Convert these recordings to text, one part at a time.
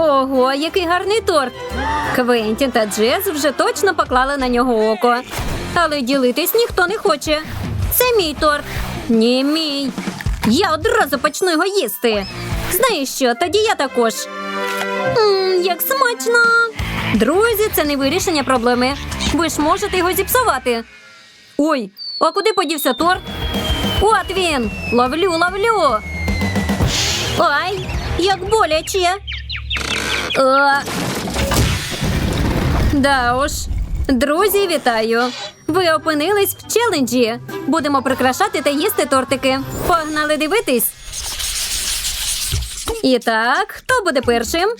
Ого, який гарний торт! Квентін та Джес вже точно поклали на нього око. Але ділитись ніхто не хоче. Це мій торт. Ні, мій. Я одразу почну його їсти. Знаєш що, тоді я також. Мм, як смачно! Друзі, це не вирішення проблеми. Ви ж можете його зіпсувати. Ой, а куди подівся торт? От він! Ловлю, ловлю! Ай, як боляче. А... Да уж. Друзі, вітаю! Ви опинились в челенджі. Будемо прикрашати та їсти тортики. Погнали дивитись. І так, хто буде першим?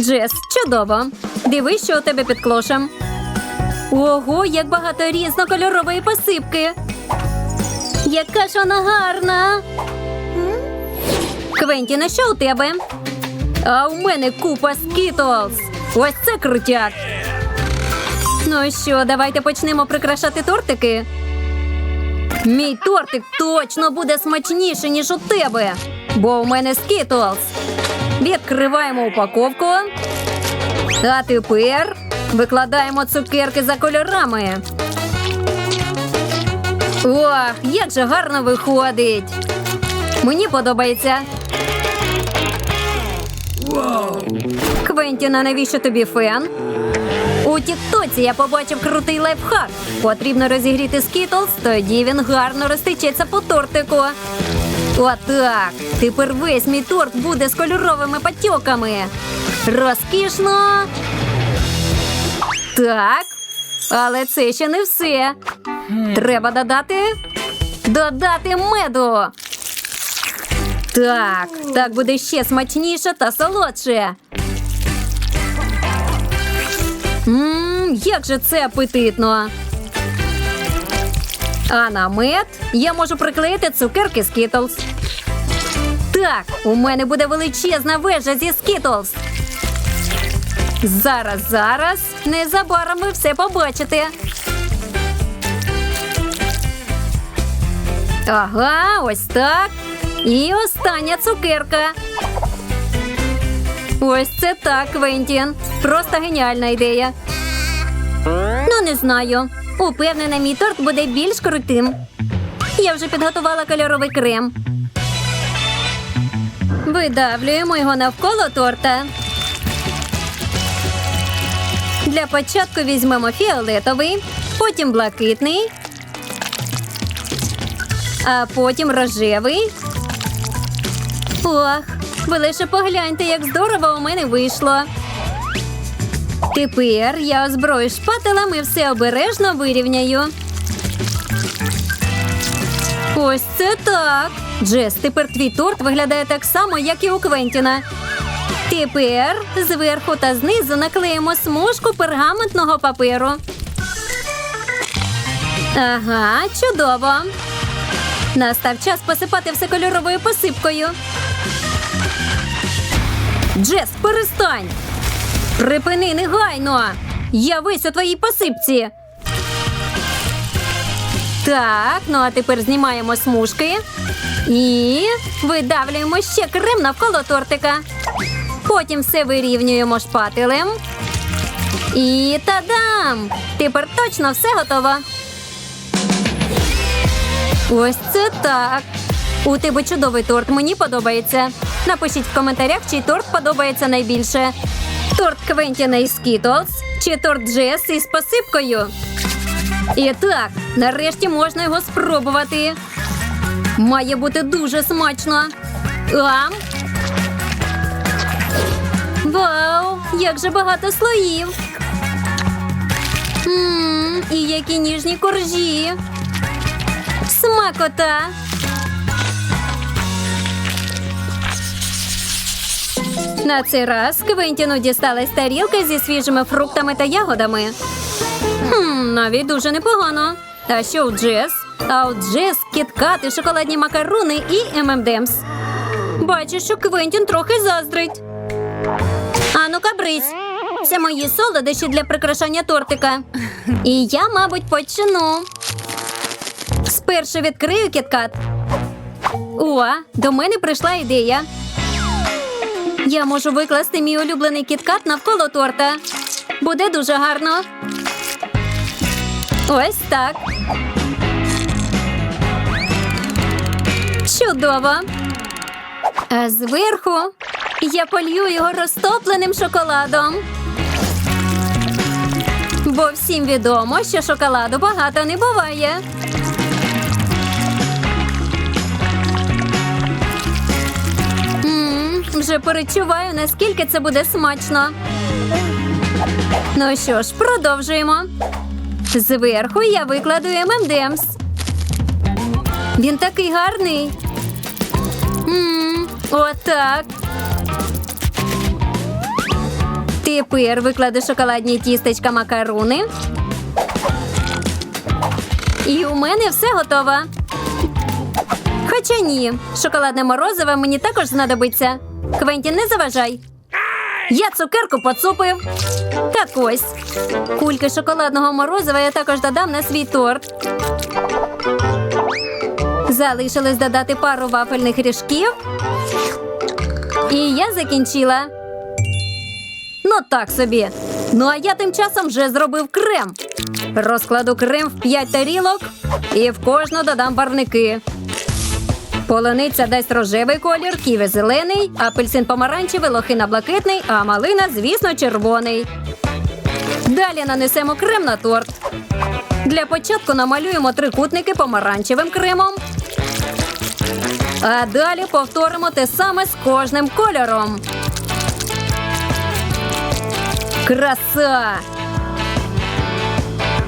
Джес, чудово. Дивись, що у тебе під клошем. Ого, як багато різнокольорової посипки. Яка ж вона гарна. Квентіна, що у тебе? А у мене купа скітлз. Ось це крутяк. Ну що, давайте почнемо прикрашати тортики. Мій тортик точно буде смачніший, ніж у тебе, бо у мене скітлз. Відкриваємо упаковку. А тепер викладаємо цукерки за кольорами. Ох, як же гарно виходить. Мені подобається. Квентіна, навіщо тобі фен? У Тіктоці я побачив крутий лайфхак. Потрібно розігріти скітлз, тоді він гарно розтечеться по тортику. Отак. Тепер весь мій торт буде з кольоровими патьоками. Розкішно. Так. Але це ще не все. Треба додати. Додати меду. Так, так буде ще смачніше та солодше. Ммм, як же це апетитно. А на мед я можу приклеїти цукерки Skittles. Так, у мене буде величезна вежа зі Skittles. Зараз, зараз. Незабаром ви все побачите. Ага, ось так. І остання цукерка. Ось це так, Квентін. Просто геніальна ідея. Ну, не знаю. Упевнена, мій торт буде більш крутим. Я вже підготувала кольоровий крем. Видавлюємо його навколо торта. Для початку візьмемо фіолетовий, потім блакитний, а потім рожевий. Ох, ви лише погляньте, як здорово у мене вийшло. Тепер я озброю шпателем все обережно вирівняю. Ось це так. Джес, тепер твій торт виглядає так само, як і у Квентіна. Тепер зверху та знизу наклеїмо смужку пергаментного паперу. Ага, чудово. Настав час посипати все кольоровою посипкою. Джес, перестань! Припини негайно! Я весь у твоїй посипці. Так, ну а тепер знімаємо смужки і видавлюємо ще крем навколо тортика. Потім все вирівнюємо шпателем. І та-дам! Тепер точно все готово. Ось це так. У тебе чудовий торт. Мені подобається. Напишіть в коментарях, чий торт подобається найбільше. Торт Квентіна із Skittles чи торт Джес із посипкою. І так, нарешті можна його спробувати. Має бути дуже смачно. Ам. Вау! Як же багато слоїв. Ммм, і які ніжні коржі. Смакота. На цей раз Квентіну дісталась тарілка зі свіжими фруктами та ягодами. Хм, навіть дуже непогано. Та що у Джес? А у Джес кіткати, шоколадні макарони і ММДМС. Бачу, що Квентін трохи заздрить. Ану, кабрись. Це мої солодощі для прикрашання тортика. І я, мабуть, почну. Спершу відкрию кіткат. О, до мене прийшла ідея. Я можу викласти мій улюблений кіткат навколо торта. Буде дуже гарно. Ось так. Чудово. А зверху я полью його розтопленим шоколадом. Бо всім відомо, що шоколаду багато не буває. Вже перечуваю, наскільки це буде смачно. Ну що ж, продовжуємо. Зверху я викладу ММДМС. Він такий гарний. Мм, отак. Тепер викладу шоколадні тістечка макаруни. І у мене все готово. Хоча ні, шоколадне морозиво мені також знадобиться. Квентін, не заважай. Я цукерку поцупив. Так ось. Кульки шоколадного морозива я також додам на свій торт. Залишилось додати пару вафельних ріжків. І я закінчила. Ну так собі. Ну а я тим часом вже зробив крем. Розкладу крем в 5 тарілок і в кожну додам барвники. Полуниця дасть рожевий колір, ківі зелений, апельсин помаранчевий, лохина блакитний, а малина, звісно, червоний. Далі нанесемо крем на торт. Для початку намалюємо трикутники помаранчевим кремом. А далі повторимо те саме з кожним кольором. Краса!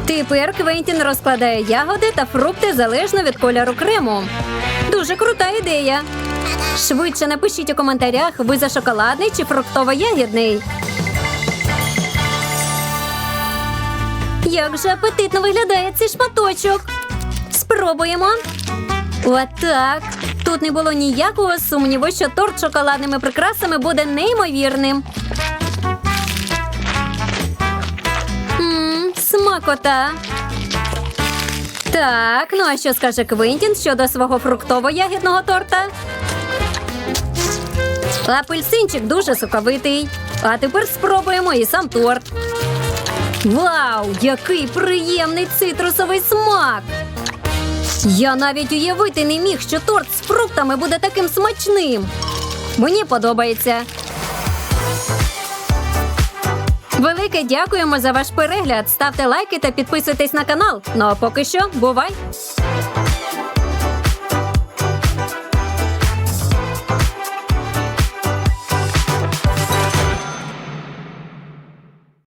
Тепер Квентін розкладає ягоди та фрукти залежно від кольору крему. Дуже крута ідея. Швидше напишіть у коментарях, ви за шоколадний чи фруктово-ягідний. Як же апетитно виглядає цей шматочок. Спробуємо. Отак. Тут не було ніякого сумніву, що торт з шоколадними прикрасами буде неймовірним. Мм, смакота. Так, ну а що скаже Квентін щодо свого фруктово-ягідного торта? Апельсинчик дуже соковитий. А тепер спробуємо і сам торт. Вау, який приємний цитрусовий смак! Я навіть уявити не міг, що торт з фруктами буде таким смачним. Мені подобається. Велике дякуємо за ваш перегляд. Ставте лайки та підписуйтесь на канал. Ну а поки що, бувай!